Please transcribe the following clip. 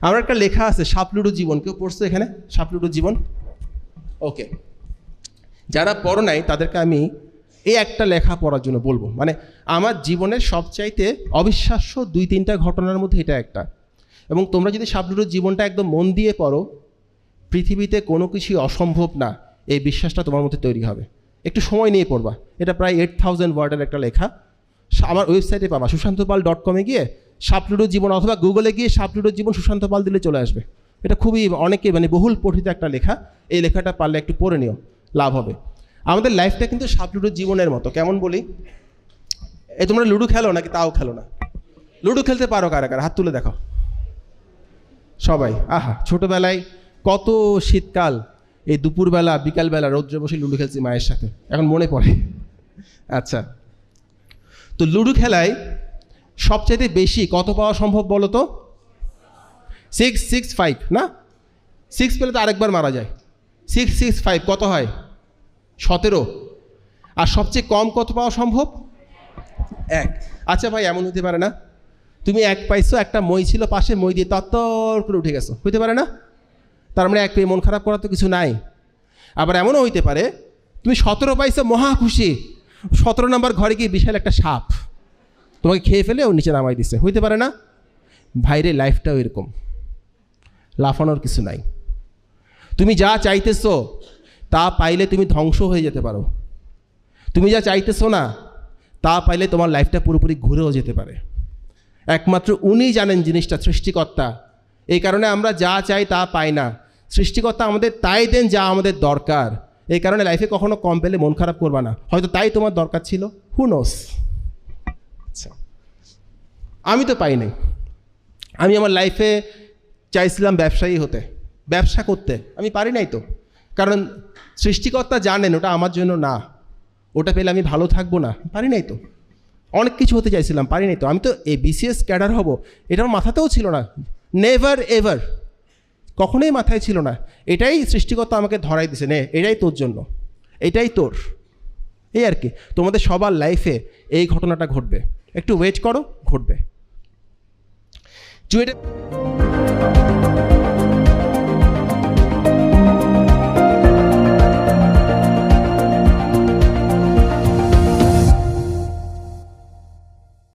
আমার একটা লেখা আছে, সাপলুডু জীবন। কেউ পড়ছে এখানে? সাপলুডু জীবন? ওকে যারা পড়ো নাই, তাদেরকে আমি এই একটা লেখা পড়ার জন্য বলব। মানে আমার জীবনের সবচাইতে অবিশ্বাস্য দুই তিনটা ঘটনার মধ্যে এটা একটা। এবং তোমরা যদি সাপলুডুর জীবনটা একদম মন দিয়ে পড়ো, পৃথিবীতে কোনো কিছুই অসম্ভব না। এই বিশ্বাসটা তোমার মধ্যে তৈরি হবে। একটু সময় নিয়ে পড়বা। এটা প্রায় এইট থাউজেন্ড ওয়ার্ডের একটা লেখা। আমার ওয়েবসাইটে পাবা। সুশান্ত পাল ডট কমে গিয়ে সাপলুডুর জীবন অথবা গুগলে গিয়ে সাপলুডুর জীবন সুশান্ত পাল দিলে চলে আসবে। এটা খুবই অনেকে মানে বহুল পঠিত একটা লেখা। এই লেখাটা পারলে একটু পড়ে নিও, লাভ হবে। আমাদের লাইফটা কিন্তু সাপলুডুর জীবনের মতো। কেমন বলি? এই তোমরা লুডো খেলো নাকি তাও খেলো না? লুডো খেলতে পারো কারা কারা? হাত তুলে দেখো সবাই, আহা, ছোটোবেলায় কত শীতকাল, এই দুপুরবেলা, বিকালবেলা, রৌদ্রে বসে লুডো খেলছি মায়ের সাথে। এখন মনে পড়ে। আচ্ছা তো লুডো খেলায় সবচাইতে বেশি কত পাওয়া সম্ভব বলো তো? সিক্স সিক্স ফাইভ না? সিক্স পেলে তো আরেকবার মারা যায়। সিক্স সিক্স ফাইভ কত হয়? সতেরো। আর সবচেয়ে কম কত পাওয়া সম্ভব? এক। আচ্ছা ভাই, এমন হতে পারে না। তুমি এক পাইছো, একটা মই ছিল পাশে, মই দিয়ে তত্তর করে উঠে গেছো। হইতে পারে না? তার মানে এক পেয়ে মন খারাপ করার তো কিছু নাই। আবার এমনও হইতে পারে, তুমি সতেরো পাইছো, মহা খুশি। সতেরো নম্বর ঘরে গিয়ে বিশাল একটা সাপ। তোমাকে খেয়ে ফেলে ও নিচে নামাই দিচ্ছে হইতে পারে না? ভাইরে লাইফটাও এরকম। লাফানোর কিছু নাই। তুমি যা চাইতেছো, তা পাইলে তুমি ধ্বংস হয়ে যেতে পারো। তুমি যা চাইতেছো না, তা পাইলে তোমার লাইফটা পুরোপুরি ঘুরেও যেতে পারে। একমাত্র উনি জানেন জিনিসটা, সৃষ্টিকর্তা। এই কারণে আমরা যা চাই, তা পাই না। সৃষ্টিকর্তা আমাদের তাই দেন যা আমাদের দরকার। এই কারণে লাইফে কখনো কম পেলে মন খারাপ করবা না। হয়তো তাই তোমার দরকার ছিল। হুনোস আচ্ছা। আমি তো পাই নাই। আমি আমার লাইফে চাইছিলাম ব্যবসায়ী হতে, ব্যবসা করতে। আমি পারি নাই তো। কারণ সৃষ্টিকর্তা জানেন ওটা আমার জন্য না। ওটা পেলে আমি ভালো থাকব না। পারি নাই তো। অনেক কিছু হতে চাইছিলাম, পারি নাই তো। আমি তো এই বিসিএস ক্যাডার হব। এটা আমার মাথাতেও ছিল না। নেভার এভার কখনোই মাথায় ছিল না। এটাই সৃষ্টিকর্তা আমাকে ধরাই দিছে। নে, এটাই তোর জন্য। এটাই তোর। এই আর কি। তোমাদের সবার লাইফে এই ঘটনাটা ঘটবে। একটু ওয়েট করো ঘটবে। জুয়েটা